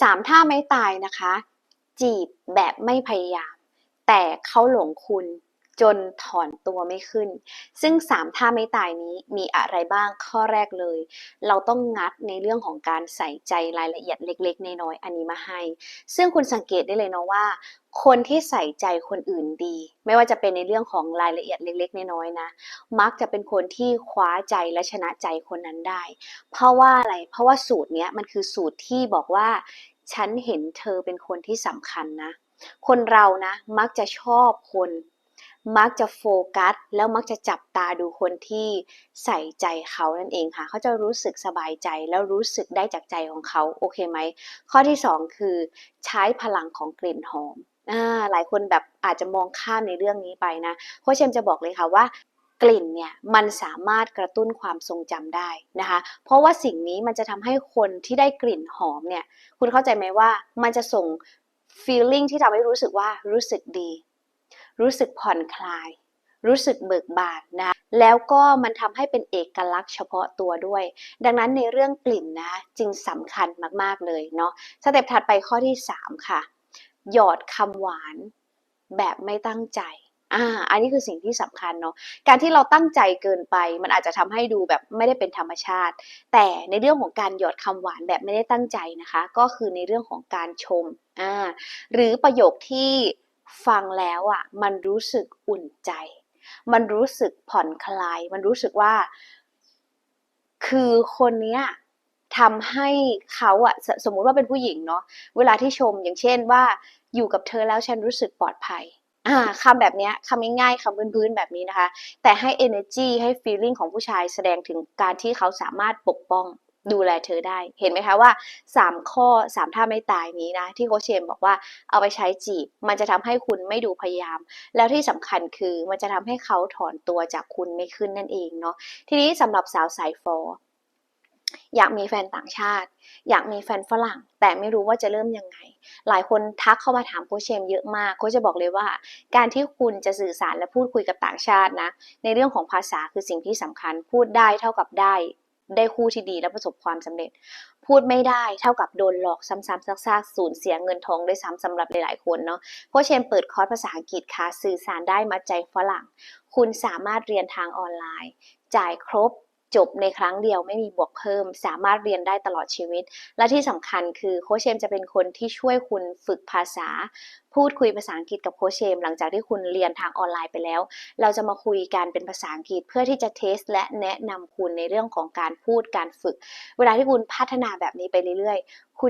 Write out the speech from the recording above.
สามท่าไม่ตายนะคะ จีบแบบไม่พยายาม แต่เขาหลงคุณ จนถอนตัวไม่ขึ้น ซึ่งสามท่าไม่ตายนี้มีอะไรบ้างข้อแรกเลย เราต้องงัดในเรื่องของการใส่ใจรายละเอียดเล็กๆ น้อยๆอันนี้มาให้ ซึ่งคุณสังเกตได้เลยเนาะว่า คนที่ใส่ใจคนอื่นดี ไม่ว่าจะเป็นในเรื่องของรายละเอียดเล็ก ๆ น้อยๆนะ มักจะเป็นคนที่คว้าใจและชนะใจคนนั้นได้ เพราะว่าอะไร เพราะว่าสูตรเนี้ยมันคือสูตรที่บอกว่า ฉันเห็นเธอเป็นคนที่สำคัญนะ คนเรานะมักจะชอบคน มักจะโฟกัส แล้วมักจะจับตาดูคนที่ใส่ใจเขานั่นเองค่ะ เขาจะรู้สึกสบายใจแล้วรู้สึกได้จากใจของเขาโอเคไหม ข้อที่สองคือ ใช้พลังของกลิ่นหอมอ่าหลายคนแบบอาจจะมองข้ามในเรื่องนี้ไปนะโคชเชมจะบอกเลยค่ะว่ากลิ่นเนี่ยมันสามารถกระตุ้นความทรงจำได้นะคะ เพราะว่าสิ่งนี้มันจะทำให้คนที่ได้กลิ่นหอมเนี่ย คุณเข้าใจไหมว่ามันจะส่ง feeling ที่ทำให้รู้สึกว่ารู้สึกดี รู้สึกผ่อนคลาย รู้สึกเบิกบานนะแล้วก็มันทำให้เป็นเอกลักษณ์เฉพาะตัวด้วย ดังนั้นในเรื่องกลิ่นนะจึงสำคัญมากๆเลยเนาะสเต็ปถัดไปข้อที่ 3 ค่ะ หยอดคำหวานแบบไม่ตั้งใจอ่าอันนี้คือสิ่งที่สำคัญเนาะการที่เราตั้งใจเกินไป มันอาจจะทำให้ดูแบบไม่ได้เป็นธรรมชาติ แต่ในเรื่องของการหยอดคำหวานแบบไม่ได้ตั้งใจนะคะ ก็คือในเรื่องของการชมอ่าหรือประโยคที่ ฟังแล้วอะมันรู้สึกอุ่นใจ มันรู้สึกผ่อนคลาย มันรู้สึกว่า คือคนเนี้ยทำให้เขาอะสสมมุติว่าเป็นผู้หญิงเนาะเวลาที่ชมอย่างเช่นว่า อยู่กับเธอแล้วฉันรู้สึกปลอดภัยอ่าคำแบบเนี้ยคำง่ายๆคำพื้นๆแบบนี้นะคะ แต่ให้ energy ให้ feeling ของผู้ชายแสดงถึงการที่เขาสามารถปกป้อง ดูแลเธอได้ เห็นไหมคะว่า 3 ข้อ 3 ท่าไม่ตายนี้นะ ที่โคชเชมบอกว่าเอาไปใช้จีบ มันจะทำให้คุณไม่ดูพยายาม แล้วที่สำคัญคือมันจะทำให้เขาถอนตัวจากคุณไม่ขึ้นนั่นเองเนาะทีนี้สำหรับสาวสายฟออยากมีแฟนต่างชาติ อยากมีแฟนฝรั่ง แต่ไม่รู้ว่าจะเริ่มยังไง หลายคนทักเข้ามาถามโคชเชมเยอะมากโคชจะบอกเลยว่า การที่คุณจะสื่อสารและพูดคุยกับต่างชาตินะ ในเรื่องของภาษาคือสิ่งที่สำคัญพูดได้เท่ากับได้ ได้คู่ที่ดีและประสบความสำเร็จ พูดไม่ได้เท่ากับโดนหลอกซ้ำๆซากๆสูญเสียเงินทองด้วยซ้ำสำหรับหลายๆคนเนาะเพราะเชนเปิดคอร์สภาษาอังกฤษค่ะสื่อสารได้มาใจฝรั่ง คุณสามารถเรียนทางออนไลน์ จ่ายครบ จบในครั้งเดียวไม่มีบวกเพิ่ม สามารถเรียนได้ตลอดชีวิต และที่สำคัญคือโคชเชมจะเป็นคนที่ช่วยคุณฝึกภาษา พูดคุยภาษาอังกฤษกับโคชเชม หลังจากที่คุณเรียนทางออนไลน์ไปแล้ว เราจะมาคุยกันเป็นภาษาอังกฤษเพื่อที่จะเทส และแนะนำคุณในเรื่องของการพูดการฝึก เวลาที่คุณพัฒนาแบบนี้ไปเรื่อยๆคุณ